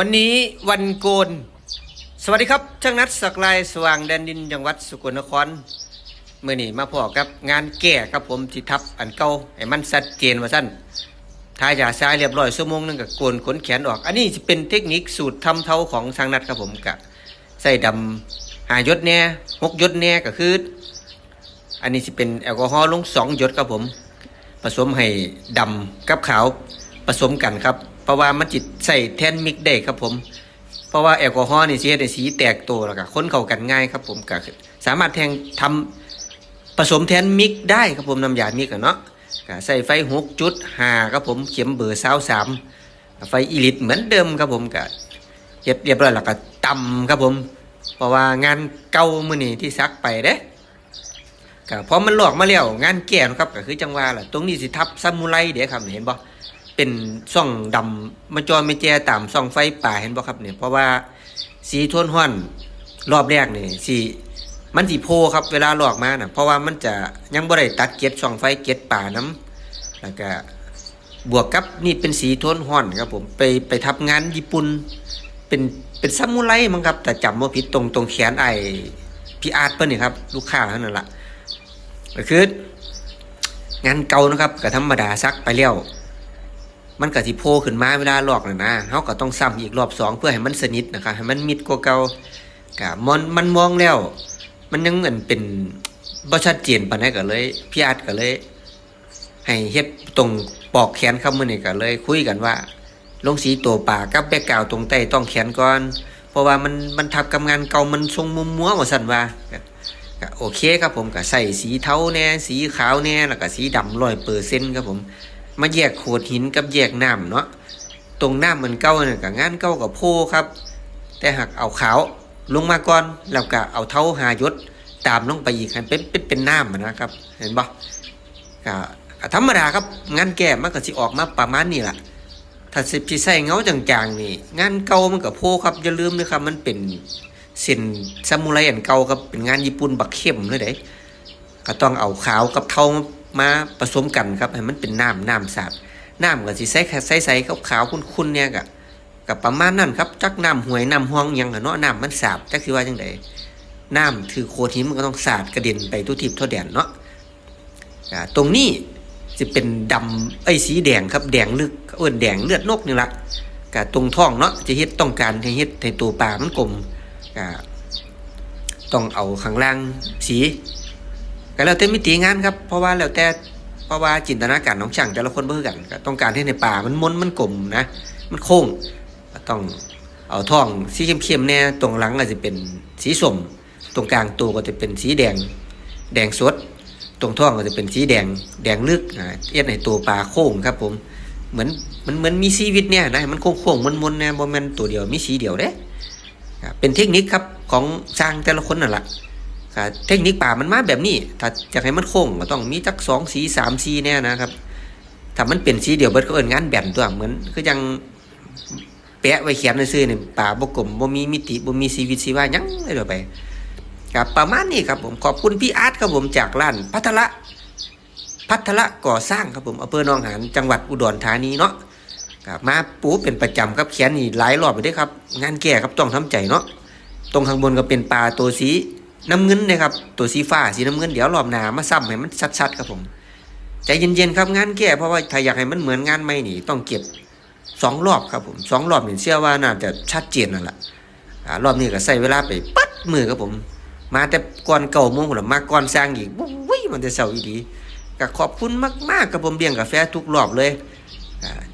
วันนี้วันโกน สวัสดีครับช่างนัดสักลายสว่างแดนดินจังหวัดสกลนครเมื่อนี้มาพอกับงานแก่ครับผมที่ทับอันเก่าให้มันชัดเจนว่าสั้นทายาซ้ายเรียบร้อยชั่วโมงหนึงกับโกนขนแขนออก อันนี้จะเป็นเทคนิคสูตรทำเท้าของช่างนัดครับผมกะใส่ดำหายศแน่หกยศแน่ก็คือ อันนี้จะเป็นแอลกอฮอล์ลงสองยดครับผม ผสมให้ดำกับขาวผสมกันครับ เพราะว่ามันจิตใส่แทนมิกได้ครับผม เพราะว่าแอลกอฮอล์นี่สิเฮ็ดให้สีแตกตัวแล้วก็ค้นเข้ากันง่ายครับผมก็สามารถแทงทำผสมแทนมิกได้ครับผมน้ำยามิกอะเนาะก็ใส่ไฟหกจุดห้าครับผมเข็มเบอร์สาวสามไฟอีลิตเหมือนเดิมครับผมก็เฮ็ดเรียบร้อยแล้วก็ตำครับผม เพราะว่างานเก่ามื้อนี้ที่ซักไปเด้ก็พอมันหลอกมาแล้วงานแก่นะครับก็คือจังหวะแหละตรงนี้สิทับซามูไรเดี๋ยวครับเห็นบ่ เป็นซ่องดำมาจอไม่แจตามซ่องไฟป่าเห็นบ่ครับเนี่ยเพราะว่าสีโทนห้อนรอบแรกนี่สีมันสีโพครับเวลาหลอกมาน่ะเพราะว่ามันจะยังบ่ได้ตัดเกล็ดซ่องไฟเกล็ดป่าน้ำแล้วก็บวกกับนี่เป็นสีโทนห้อนครับผมไปไปทับงานญี่ปุ่นเป็นเป็นซามูไรมั้งครับ แต่จำว่าผิดตรงตรงแขนไอ้พี่อาร์ตเปิ้ลนี่ครับ ลูกค้าเท่านั้นล่ะก็คืองานเก่านะครับก็ธรรมดาซักไปแล้ว มันก็สิโผล่ขึ้นมาเวลาลอกน่ะนะเขาก็ต้องซ้ำอีกรอบสองเพื่อให้มันสนิทนะครับให้มันมิดกว่าเก่ากะมันมันมองแล้ว มันยังเหมือนเป็นบ่ชัดเจนปานใดก็เลยพี่อาร์ตก็เลย ให้เฮ็ดตรงปอกแขนครับมื้อนี้ก็เลย คุยกันว่า ลงสีตัวป่ากับแบกกาวตรงใต้ต้องแขนก่อน เพราะว่ามันมันทับกับงานเก่ามันทรงมุมมัวว่าซั่นว่าก็โอเคครับผมก็ใส่สีเทาแน่สีขาวแน่แล้วก็สีดำร้อยเปอร์เซ็นต์ครับผม มาแยกโขดหินกับแยกน้ำเนาะตรงน้ำมันเก้าเนี่ยกับงานเก้ากับโพครับ แต่หากเอาขาวลงมาก่อนแล้วก็เอาเท้าหายศตามลงไปอีกให้เป็นเป็นเป็นน้ำนะครับ เห็นปะก็ธรรมดาครับงานแก้มันก็สิออกมาประมาณนี้แหละถ้าสิบใส่เงาจางๆนี่งานเก่ามันกับโพครับอย่าลืมนะครับมันเป็นเส้นซามูไรอันเก่าครับเป็นงานญี่ปุ่นบักเข้มเลยเด้ก็ต้องเอาขาวกับเท้า มาผสมกันครับให้มันเป็นน้ำน้ำสาดน้ำก็สิใส่ใส่ใส่ขาวขาวๆคุ้นๆเนี่ยก็กับประมาณนั้นครับจักน้ำห่วยน้ำห้องยังเนาะน้ำมันสาบจักสิว่าจังไดน้ำถือโคทินมันก็ต้องสาดกระเด็นไปทุกทิศทั่วแดนเนาะตรงนี้จะเป็นดำไอ้สีแดงครับแดงลึกเอิ้นแดงเลือดนกนี่ละกะตรงท้องเนาะจะเฮ็ดต้องการให้เฮ็ดให้ตัวปลามันกลมก็ต้องเอาข้างล่างสี ก็แล้วแต่มิติงานครับ เพราะว่าแล้วแต่เพราะว่าจินตนาการของช่างแต่ละคนบ่คือกันก็ต้องการให้ในป่ามันมนมันกลมนะ มันโค้งต้องเอาท่องสีเข้มๆแน่ตรงหลังก็จจะเป็นสีส้มตรงกลางตัวก็จะเป็นสีแดง แดงสด ตรงท่องก็จะเป็นสีแดง แดงลึกอ่าเอ็ดให้ตัวปลาโค้งครับ ผมเหมือนมันเหมือนมีชีวิตเนี่ยนะมันโค้งๆมนๆเนี่ยบ่แม่นตัวเดียวมีสีเดียวเด้เป็นเทคนิคครับของสร้างแต่ละคนนั่นแหละ เทคนิคป่ามันมาแบบนี้ ถ้าจะให้มันคงก็ต้องมีจักสองสีสามสีแน่นะครับ ถ้ามันเป็นสีเดี๋ยวเบิดก็เอินงานแบนตัวเหมือนคือยังแปะไว้เขียนในซื่อๆนี่ป่าบ่กลมบ่มีมิติบ่มีชีวิตชีวายังเลยเดี๋ยวไปครับประมาณนี้ครับผมขอบคุณพี่อาร์ตครับผมจากร้านพัทละพัทละก่อสร้างครับผมอำเภอหนองหานจังหวัดอุดรธานีเนาะครับมาปูเป็นประจำครับเขียนนี่หลายรอบไปด้วยครับ งานแก่ครับต้องทำใจเนาะตรงข้างบนก็เป็นปลาตัวสี น้ำเงินนะครับ ตัวสีฟ้าสีน้ำเงินเดี๋ยวรอบหน้ามาซ้ำให้มันชัดๆครับผมใจเย็นๆครับงานแก่เพราะว่าถ้าอยากให้มันเหมือนงานใหม่นี่ต้องเก็บสองรอบครับผมสองรอบนี่เชื่อว่าน่าจะชัดเจนนั่นแหละรอบนี้ก็ใส่เวลาไปปัดมือครับผม มาแต่ก่อนเก่าโมงผมมาก่อนสร้างอีกวุ้ยมันจะเศร้าอีดีก็ขอบคุณมากๆครับผมเลี้ยงกาแฟทุกรอบเลย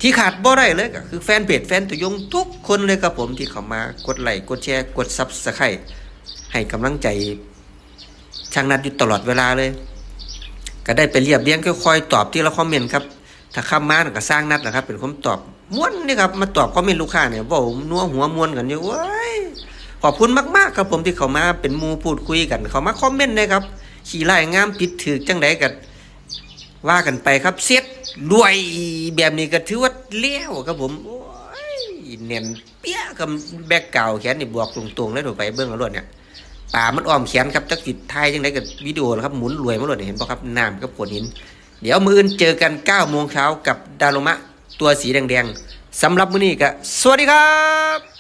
ที่ขาดบ่ได้เลยก็คือแฟนเพจแฟนตัวยงทุกคนเลยครับผมที่เข้ามากดไลค์กดแชร์กดซับสไครต์ ให้กำลังใจช่างนัดอยู่ตลอดเวลาเลย ก็ได้ไปเรียบเรียงค่อยๆตอบที่ละคอมเมนต์ครับ ถ้าคำมมาก็สร้างนัดนะครับ เป็นคนตอบม้วนนี่ครับมาตอบคอมเมนต์ลูกค้าเนี่ยเว่านัวหัวมวนกันอยู่เว้ยขอบคุณมากๆครับผมที่เขามาเป็นมูพูดคุยกัน เขามาคอมเมนต์นะครับ ขี่ไล่งามปิดถือจังไดกันว่ากันไปครับเซ็ตรวยแบบนี้ก็ถือว่าเลี้ยวครับผมโอ้ยเนียนเปี กับแบกเก่าแขนนี่บวกตรงๆแล้วถูกไปเบื้องรถเนี่ยป่ามันอ้อมแขนครับจักจิตไทยยังไงกับวิดีโอนะครับหมุนรวยมาหลดเนี่ยเห็นป่ะครับน้ำกับขวดหิน เดี๋ยวมืออื่นเจอกัน9โมงเช้ากับดารมะตัวสีแดงๆสำหรับมื้อนี้ก็สวัสดีครับ